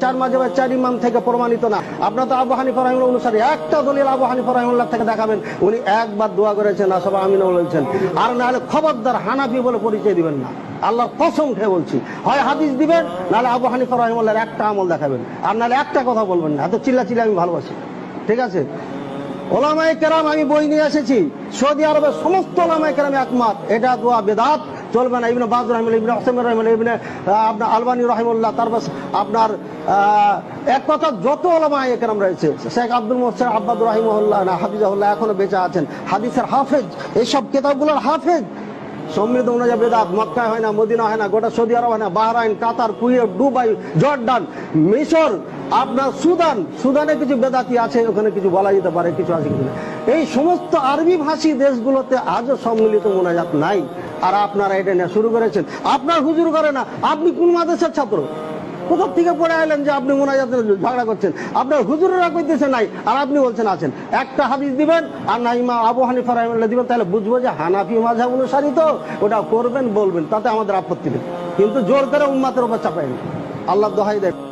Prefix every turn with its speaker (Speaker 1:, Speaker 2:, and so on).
Speaker 1: চার মাঝে চার ইমাম থেকে প্রমাণিত না। আপনার তো আবু একটা দলিল আবু থেকে দেখাবেন। উনি একবার দোয়া করেছেন আসব বলেছেন। আর না হলে খবরদার হানাফি বলে পরিচয় দিবেন না। কসম খেয়ে বলছি। হয় হাদিস দিবেন, নাহলে আবু হানিফা একটা আমল দেখাবেন। আর নাহলে একটা কথা বলবেন না। এত চিল্লা চিল্লা আমি ভালোবাসি। ঠিক আছে? ওলামাই কেরাম, আমি বই নিয়ে এসেছি। সৌদি আরবের সমস্ত ওলামাই কেরাম একমত। এটা দোয়া বেদাত। চলবে না ইবনে বাজ রহমুল্লাহ ইবনে হোসেন রহমুল্লাহ ইবনে আপনার আলবানী রহমুল্লাহ তারপর আপনার এক কথা যত ওলামাই কেরাম রয়েছে, শেখ আব্দুল মোহসেন আব্বাদ রহিমুল্লাহ না, হাফিজাহুল্লাহ এখনও বেঁচে আছেন। হাদিসের হাফেজ, এইসব কিতাবগুলোর হাফেজ। সমৃদ্ধ অনুযায়ী বেদাত, মক্কায় হয় না মদিনা হয় না, গোটা সৌদি আরব হয় না, Bahrain, Qatar, Kuwait, Dubai, Jordan, মিশর, আপনার সুদান, সুদানে কিছু বেদাতি আছে, ওখানে কিছু বলা যেতে পারে, কিছু আছে, কিছু। এই সমস্ত আরবি ভাষী দেশগুলোতে আজও সম্মিলিত মোনাজাত নাই। আর আপনারা এটা নিয়ে শুরু করেছেন। আপনার হুজুর করে না, আপনি কোন মাদেশের ছাত্র? কোথাও থেকে পড়ে আইলেন যে আপনি মোনাজাতের ঝগড়া করছেন? আপনার হুজুরেরা কইতেছে নাই, আর আপনি বলছেন আছেন। একটা হাদিস দিবেন, আর না ইমা আবু হানিফা রহমাল্লাহ দিবেন, তাহলে বুঝব যে হানাফি মাঝাব অনুসারী তো, ওটা করবেন, বলবেন, তাতে আমাদের আপত্তি নেই। কিন্তু জোর করে উম্মাতের উপর চাপাই আল্লাহ দোহাই দেয়।